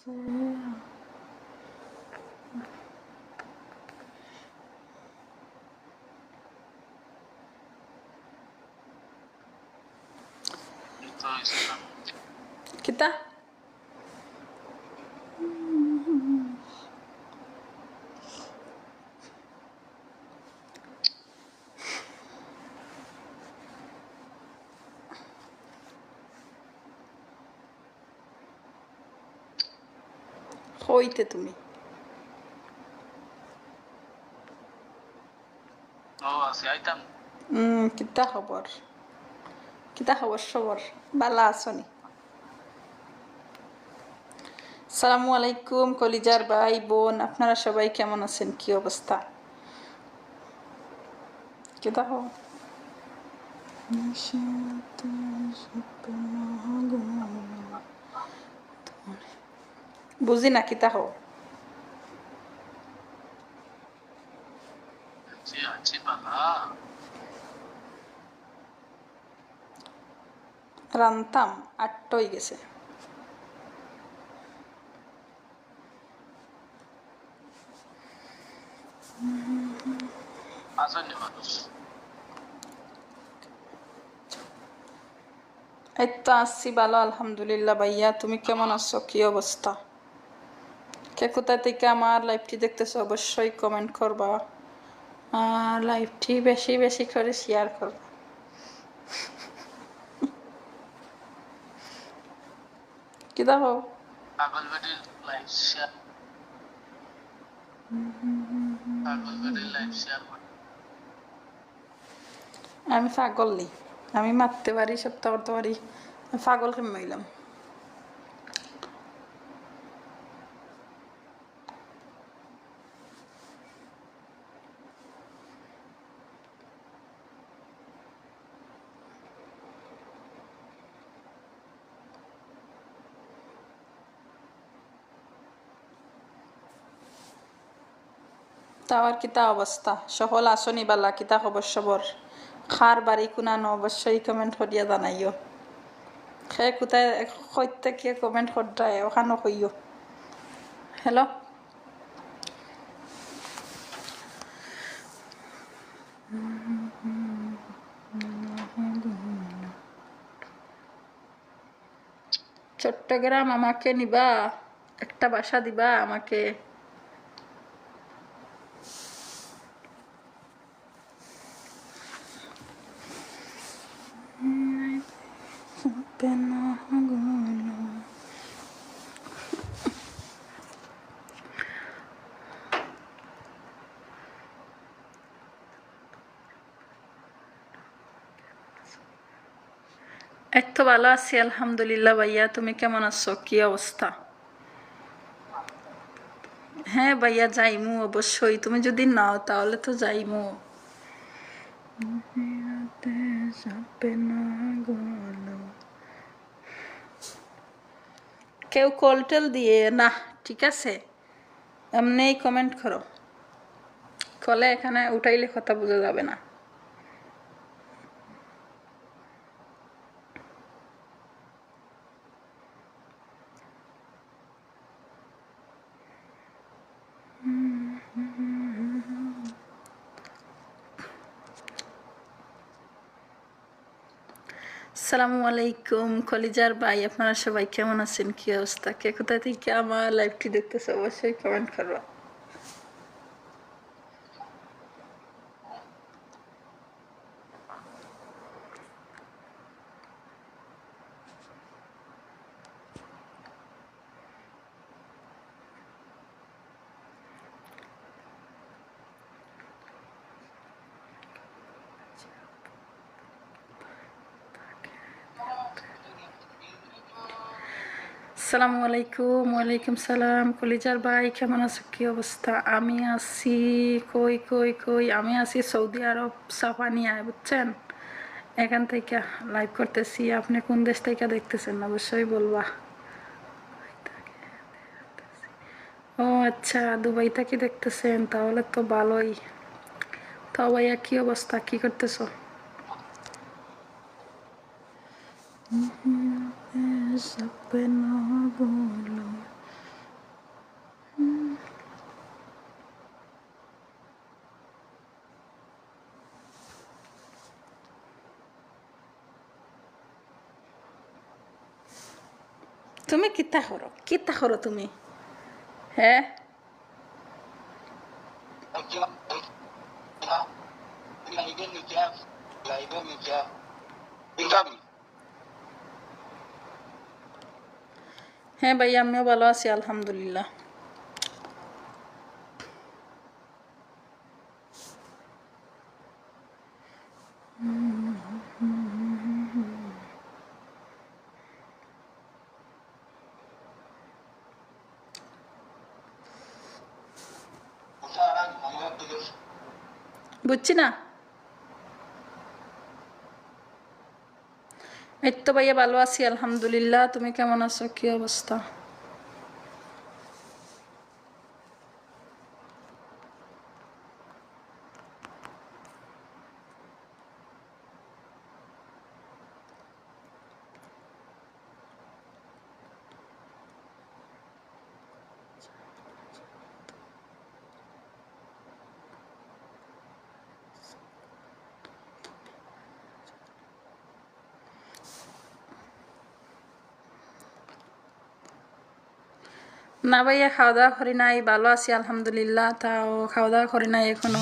কিতা হইতে তুমি ও আছে আইতাম। উম, কিতা খবর কিতা খবর সবর বালা আসনি সালামু আলাইকুম কলিজার ভাই বোন আপনারা সবাই কেমন আছেন? কি অবস্থা? কিতা খবর বুঝি না কিতা খবর যে আছে বালা রান্তাম আটটই গেছে। এই তো আসছি ভালো আলহামদুলিল্লাহ ভাইয়া। তুমি কেমন আছো? কি অবস্থা? কে কোথায় থেকে আমার লাইভটি দেখতেছো অবশ্যই কমেন্ট করবা। আর লাইভটি বেশি বেশি করে শেয়ার করবা। কি দেখো পাগল বেটির লাইভ শেয়ার পাগল বেটির লাইভ শেয়ার আমি পাগল নেই আমি মারতে পারি সপ্তাহ করতে পারি। পাগল কেমন হইলাম? তাওয়ার কিতা অবস্থা? সকল আসনি বালা, কিতা খবর সবর খার বাড়ি কুনানো অবশ্যই কমেন্ট করিয়া জানাইও। সে কোথায় প্রত্যেকে কমেন্ট করতায় ওখানে কইও হ্যালো চট্টগ্রাম আমাকে নিবা, একটা বাসা দিবা আমাকে এই তো ভালো আছি আলহামদুলিল্লাহ ভাইয়া। তুমি কেমন আছো? কি অবস্থা? হ্যাঁ ভাইয়া যাইমু অবশ্যই। তুমি যদি নাও তাহলে তো যাইমু। কেউ কলটেল দিয়ে না ঠিক আছে? এমনিই কমেন্ট করো। কলে এখানে উঠাইলে কথা বোঝা যাবে না। সালামু আলাইকুম, কলিজার ভাই, আপনারা সবাই কেমন আছেন? কি অবস্থা? কে কোথা থেকে আমার লাইভটি দেখতেছে, অবশ্যই কমেন্ট করবা। সালামু আলাইকুম, ওয়ালাইকুম সালাম। কলিজার ভাই, কেমন আছো? কি অবস্থা? আমি আছি, কই কই কই? আমি আছি সৌদি আরব সাফানিয়ায়, বুঝছেন? এখান থেকে লাইভ করতেছি। আপনি কোন দেশ থেকে দেখতেছেন? অবশ্যই বলবা। ও আচ্ছা দুবাই থেকে দেখতেছেন, তাহলে তো ভালোই। তো ভাইয়া, কী অবস্থা? কী করতেছো? তুমি কিতা করো? কিতা করো তুমি? হ্যাঁ হ্যাঁ ভাই আমিও ভালো আছি আলহামদুলিল্লাহ। বুঝছি না? এই তো ভাইয়া ভালো আছি আলহামদুলিল্লাহ। তুমি কেমন আছো? কি অবস্থা? না ভাইয়া খাওয়া দাওয়া করি নাই, ভালো আছি, আলহামদুলিল্লাহ। তাও খাওয়া দাওয়া করি নাই এখনও,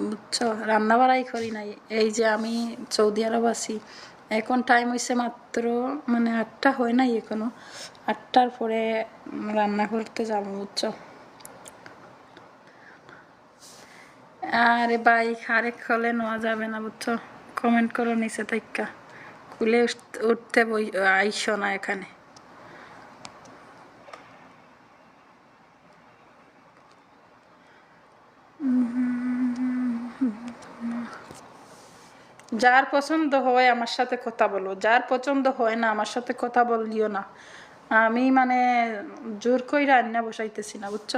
বুঝছ? রান্না বাড়াই করি নাই। এই যে আমি সৌদি আরব আছি। এখন টাইম হয়েছে মাত্র মানে আটটা হয় নাই এখনও। আটটার পরে রান্না করতে যাব, বুঝছ? আরে বাইক আরেক খোলে নেওয়া যাবে না, বুঝছ? কমেন্ট করো নিচে তাইকা খুলে উঠ- উঠতে বই, আইসো না এখানে। যার পছন্দ হয় আমার সাথে কথা বলো, যার পছন্দ হয় না আমার সাথে কথা বলিও না। আমি মানে জোর করে রান্না বসাইতেছি না, বুঝছ?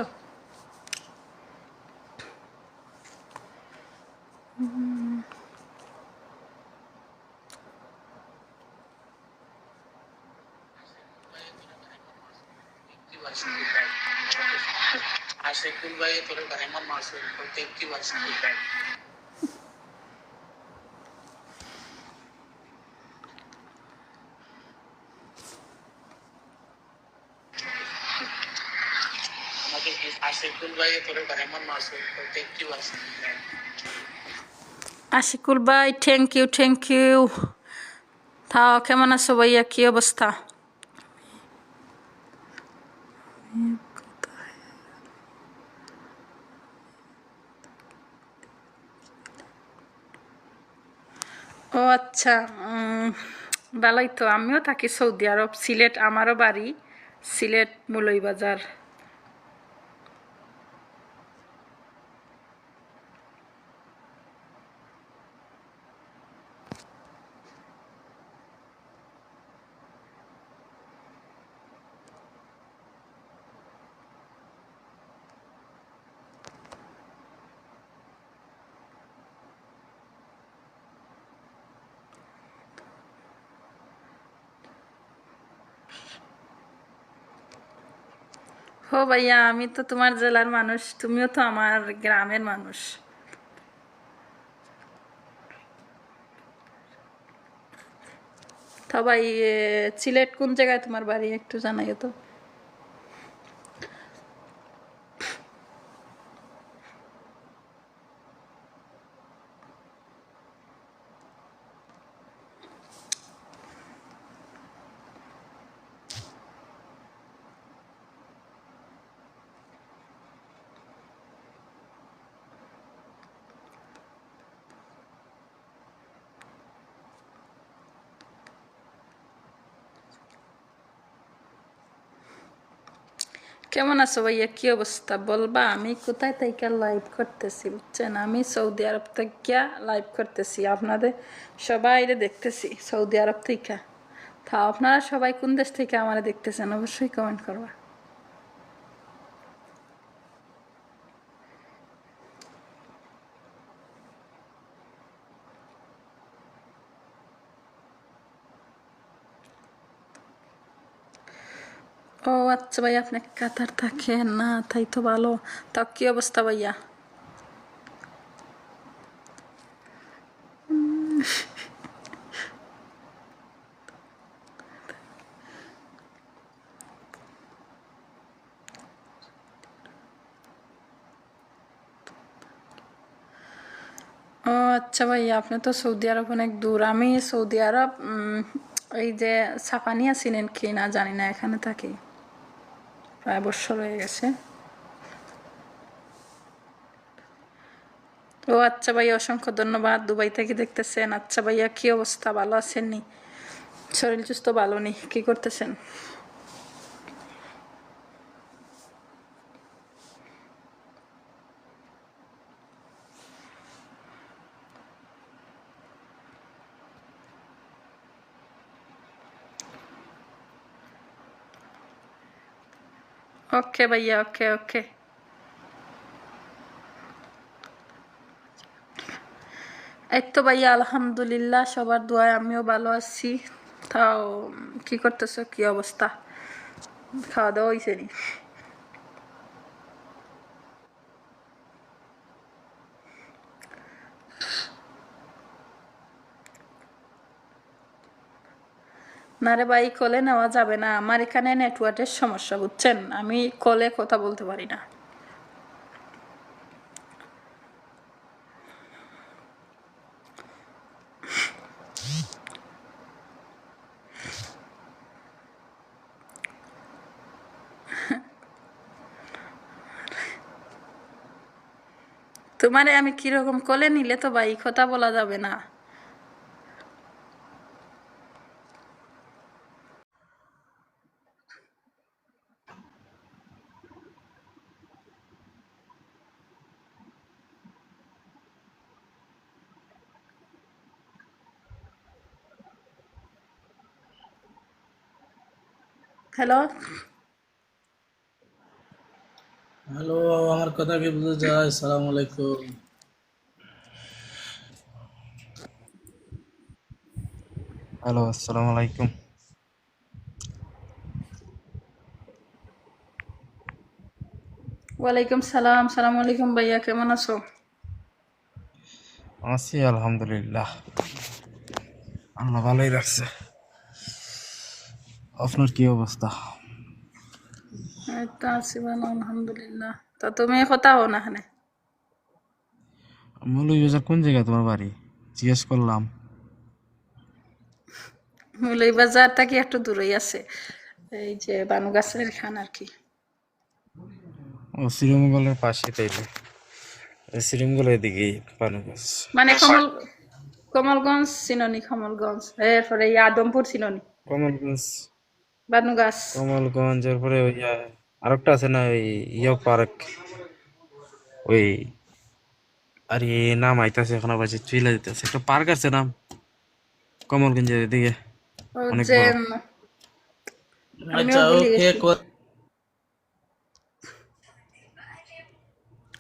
আশিকুল ভাই তোর থ্যাংক ইউ আশিকুল ভাই আমাকে আশিকুল ভাই থ্যাংক ইউ থ্যাংক ইউ তাও কেমন আছো ভাইয়া? কি অবস্থা? ও আচ্ছা ভালোই তো, আমিও থাকি সৌদি আরব, সিলেট আমারও বাড়ি, সিলেট মুলইবাজার হো ভাইয়া, আমি তো তোমার জেলার মানুষ, তুমিও তো আমার গ্রামের মানুষ। তো ভাই সিলেট কোন জায়গায় তোমার বাড়ি একটু জানাই তো। কেমন আছো ভাইয়া? কি অবস্থা? বলবা, আমি কোথায় থেকে লাইভ করতেছি, বুঝছেন? আমি সৌদি আরব থেকে লাইভ করতেছি। আপনাদের সবাই দেখতেছি, সৌদি আরব থেকে তা আপনারা সবাই কোন দেশ থেকে আমার দেখতেছেন? অবশ্যই কমেন্ট করবা। ও আচ্ছা ভাই আপনি কাতার থাকেন না, তাই তো ভালো। তা কি অবস্থা ভাইয়া? ও আচ্ছা ভাইয়া, আপনি তো সৌদি আরব অনেক দূর। আমি সৌদি আরব এই যে সাফানিয়া ছিলেন কি না জানি না, এখানে থাকি। প্রায় বর্ষ হয়ে গেছে। ও আচ্ছা ভাইয়া, অসংখ্য ধন্যবাদ। দুবাই থেকে দেখতেছেন? আচ্ছা ভাইয়া, কি অবস্থা? ভালো আছেন নি? শরীর সুস্থ, ভালো নেই কি করতেছেন? ওকে ভাইয়া ওকে ওকে এই তো ভাইয়া আলহামদুলিল্লাহ সবার দোয়ায় আমিও ভালো আছি তাও কি করতেছো কি অবস্থা খাওয়া দাওয়া হয়েছে না রে ভাই কলে নেওয়া যাবে না। আমার এখানে নেটওয়ার্কের সমস্যা, বুঝছেন? আমি কলে কথা বলতে পারি না। তোমারে আমি কীরকম কলে নিলে তো ভাই কথা বলা যাবে না। হ্যালো? হ্যালো আমার কথা কি বুঝে যায়? সালাম আলাইকুম। হ্যালো আসসালামু আলাইকুম। ওয়ালাইকুম সালাম সালাম আলাইকুম ভাইয়া কেমন আছো? আছি আলহামদুলিল্লাহ। আল্লাহ ভালোই রাখছে। আপনার কি অবস্থা? এই তো আছি ভালো আলহামদুলিল্লাহ। তা তুমি কথা হো না এখানে? মৌলভীবাজার কোন জায়গায় তোমার বাড়ি? জিজ্ঞেস করলাম। মুলাই বাজার থেকে একটু দূরেই আছে এই যে বানুগাছের খান আর কি। ও শ্রীমঙ্গলের পাশে তাইলে। শ্রীমঙ্গলের দিকেই পানুগাছ মানে কমল কমলগঞ্জ চিননি কমলগঞ্জ এরপরে এই আদমপুর চিননি। কমলগঞ্জ। বানুগাছ। কমলগঞ্জ এরপরে ওই আরেকটা আছে না ওই ইয়ে পার্ক। ওই আর নাম আইতাছে এখন আবার যে চুইলা দিতেছে। একটা পার্ক আছে নাম কমলগঞ্জের দিকে অনেক আচ্ছা ওকে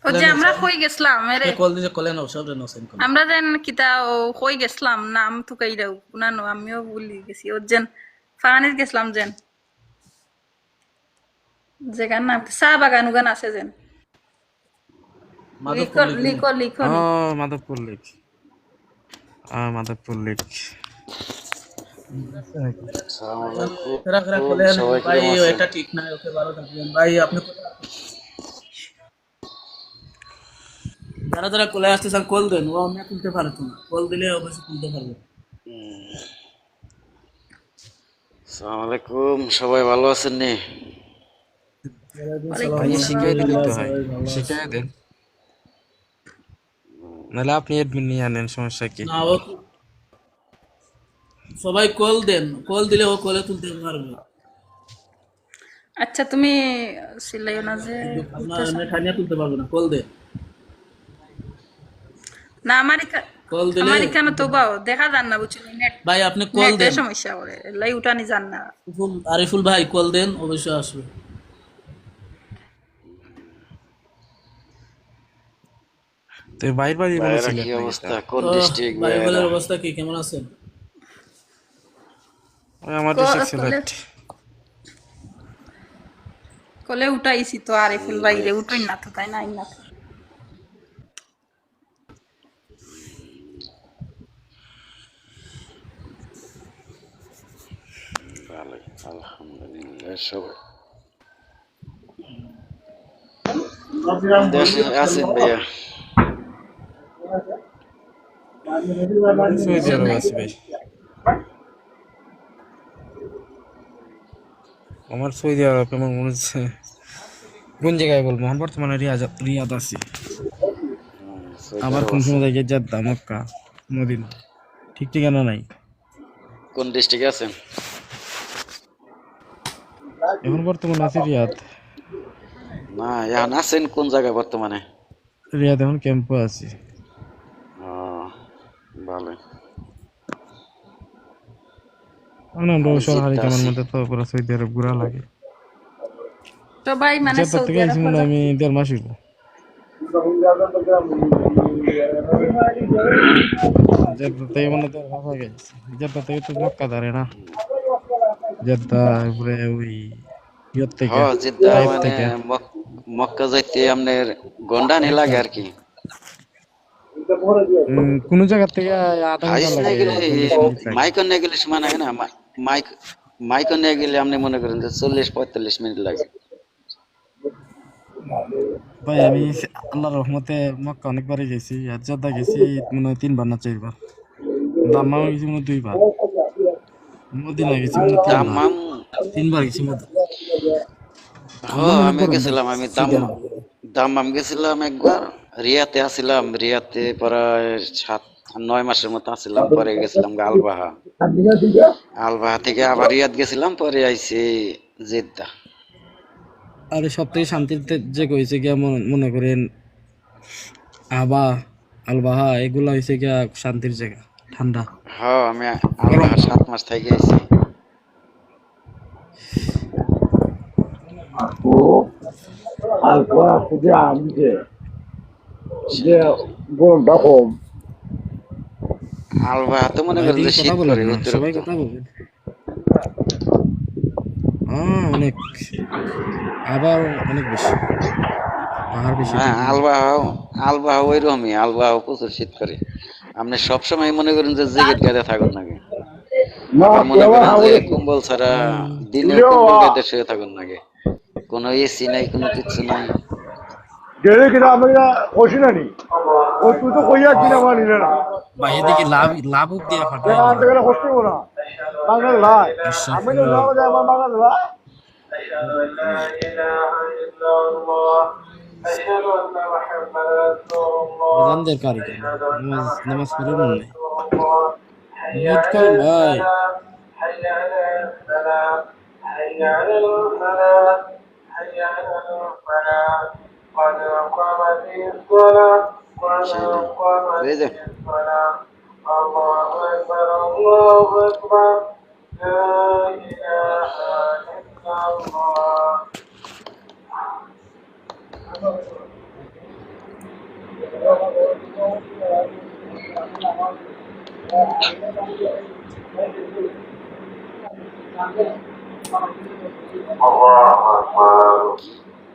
ও যে আমরা কই গেছিলাম কল সব সেন আমরা যেন কিতা ও কই গেছিলাম নাম তুকাই দাও না আমিও ভুলি গেছি। ওর যেন ফানির গেছিলাম যেন। যেগার নাম? চা বাগান উগান আছে যেন। মাধবপুর লেক মাধবপুর লেক ভাই এটা ঠিক না ওকে ভালো থাকবেন। ভাই আপনি যারা যারা কোলে আসতে চান কল দেন। ও আমি তুলতে পারতো না। কল দিলে অবশ্যই তুলতে পারব। সালাম আলাইকুম। সবাই ভালো আছেন নি? ভাই দিলে তো হয়। শিখাই দেন। নাহলে আপনি এডমিন নিয়ে আনেন সমস্যা কি? সবাই কল দেন। কল দিলে ও কলে তুলতে পারবে। আচ্ছা তুমি সিলাইও না যে আপনার তুলতে পারবে না। কল দেন না আমার এখা- কল দিলে আমার এখানে তো বাও দেখা যান না বুঝছি নেট ভাই আপনি কল দেন। সমস্যা করে। লাই উঠানি যান না। আরিফুল আরিফুল ভাই কল দেন অবশ্যই আসবে। তো বাড়ি কি অবস্থা? কোন ডিস্ট্রিক্ট বাইবেলের অবস্থা কি? কেমন আছেন? ওই আমার ডিস্ট্রিক্ট কলে- সিলেট কলে উঠাইছি তো আরিফুল বাইরে উঠাই না তো তাই না আইন না তো। ভালোই আলহামদুলিল্লাহ সবাই। দেশে আছেন ভাইয়া। সৌদি আরব আছি ভাই। আমার সৌদি আরব কেমন মনে হচ্ছে কোন জায়গায় বলব? এখন বর্তমানে রিয়াজ রিয়াদ আছি। আবার কোন সময় যাই জেদ্দা মক্কা মদিনা। ঠিক ঠিকানা নাই। কোন ডিস্ট্রিক্টে আছেন? এখন বর্তমানে আছি রিয়াদ। না এখন আছেন কোন জায়গায় বর্তমানে? রিয়াদ এখন ক্যাম্পে আছি। ও ভালো। এখন আমরা সরকারি কামের মধ্যে তো পুরো সৌদি আরব ঘোরা লাগে। সবাই মানে সৌদি আরব মনে আমি দেড় মাস হইব জেদ্দা থেকে মনে হয় দেড় মাস আগে আইছি। জেদ্দা থেকে তো মক্কা ধরে না। জেদ্দা উপরে ওই ইয়ত থেকে হ জিদ্দা মানে মক্কা যাইতে আপনার গন্ডানি লাগে আর কি কোন জায়গা থেকে আধা ঘণ্টা লাগে মাইকন নিয়ে গেলে সমান না মাইক মাইকন নিয়ে গেলে আপনি মনে করেন যে চল্লিশ পঁয়তাল্লিশ মিনিট লাগে ভাই আমি আল্লাহর রহমতে মক্কা অনেকবারই গেছি আর জেদ্দা গেছি মনে হয় তিনবার না চারবার দাম্মাম গেছি মনে হয় দুইবার মদিনা গেছি তিনবার। দাম্মাম তিনবার গেছি মদিনা হ আমি গেছিলাম আমি দাম দাম্মাম গেছিলাম একবার। রিয়াতে আসিলাম রিয়াতে প্রায় সাত নয় মাসের মতো আসিলাম পরে গেছিলাম আলবাহা। আলবাহা থেকে আবার রিয়াদ গেছিলাম পরে আইছি জেদ্দা। আর সব থেকে শান্তির তে- যে কইছে গিয়া মনে- মনে করেন আবা আলবাহা এগুলা হয়েছে গিয়া শান্তির জায়গা। ঠান্ডা? হ আমি আলবাহা সাত মাস থেকে যে গরমটা কম। তো মনে করেন যে শীত কথা করে সবাই কথা বলবেন হ্যাঁ অনেক। আবার অনেক বেশি। পাহাড় বেশি হ্যাঁ আলবাহা আলবাহা ওই রকমই আলবাহা প্রচুর শীত করে। আপনি সবসময় মনে করেন যে জ্যাকেট গায়ে থাকুন নাকি? মনে করেন যে কম্বল ছাড়া দিনে। কম্বল গায়ে শুয়ে থাকুন নাকি? কোনো এসি নাই কোনো কিছু নাই। গেলে কিনা আমি কইছি না নি? ও তুই তো কইয়া কিনা আমার নিলে না। ভাই এদিকে লাভ লাভ উপ দিয়ে ফাটাই আনতে গেলে কষ্ট না। বাংলা লাই। আমি তো যাব যে আমার বাংলা লাই। আজানদের কারি কেন নামাজ নামাজ পড়ে মন নাই মিউট করেন ভাই এই যে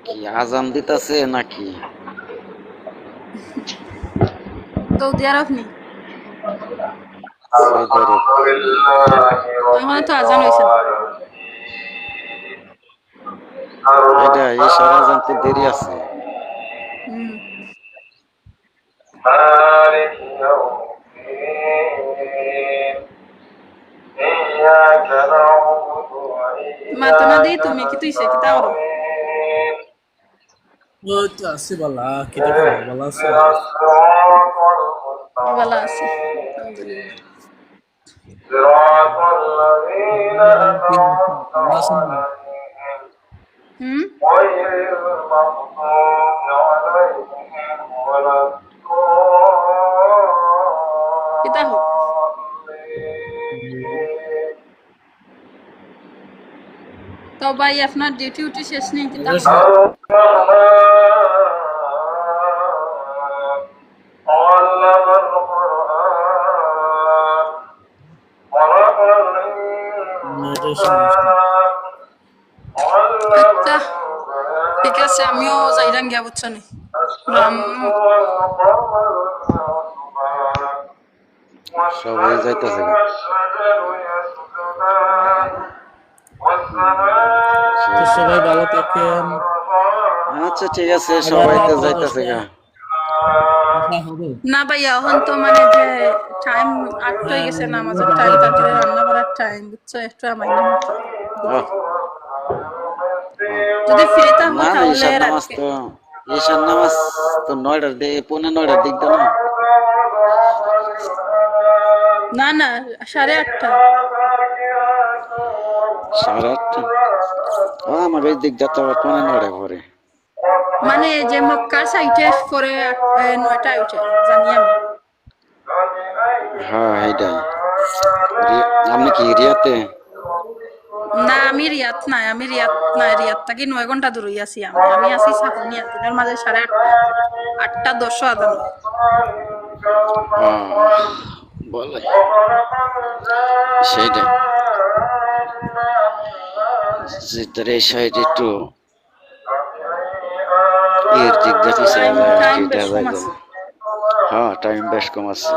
কি আজান দিতেছে নাকি? সৌদি আরব নি সৌদি তো আজান হয়েছে এটা ঈশ্বর আজান তো দেরি আছে। মা তো না দিই তুমি কি তুইছে কি তাও ওই তো আছি বালা কেটে খাব বালা আছে ভালো আছে আলহামদুলিল্লাহ হুম কিতা হোক তো ভাই আপনার ডিউটি উটি শেষ নেই কিতা হোক? আচ্ছা ঠিক আছে আমিও যাইরাম গিয়া বুঝছ নি সবাই যাইতেছে সবাই ভালো থাকেন। আচ্ছা ঠিক আছে সবাই তো যাইতেছে গা। না ভাইয়া এখন তো মানে যে টাইম আট হয়ে গেছে নামাজের টাইম তারপরে রান্না করার টাইম বুঝছ? একটু আমার যদি ফ্রি থাকো তাহলে ঈশান নামাজ তো ঈশান নামাজ তো নয়টার দিকে পৌনে নয়টার দিক না। না না সাড়ে আটটা। সাড়ে আটটা? আমার এই দিক যাতে পৌনে নয়টায় পরে। মানে যে মক্কার সাইটে পরে নয়টায় উঠে জানি আমি। হ্যাঁ এইটাই। রি- আপনি কি রিয়াতে? না আমি রিয়াত নাই আমি রিয়াত নাই রিয়াত থাকি নয় ঘণ্টা দূরই আছি আমি। আমি আছি সাফনিয়া দিনের মাঝে সাড়ে আটটা আটটা দশ আদান বলে। সেইটাই যেটার এই সাইড একটু এর দিক দিয়ে টাইম হ্যাঁ টাইম বেশ কম আছে।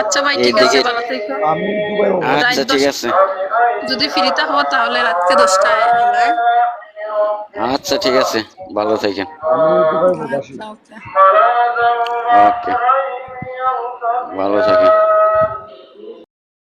আচ্ছা ভাই ঠিক আছে ভালো থেকো। আচ্ছা ঠিক আছে। যদি ফ্রি থাকো তাহলে রাতকে দশটায়? আচ্ছা ঠিক আছে। ভালো থাকেন। আচ্ছা. ওকে। ভালো থাকেন।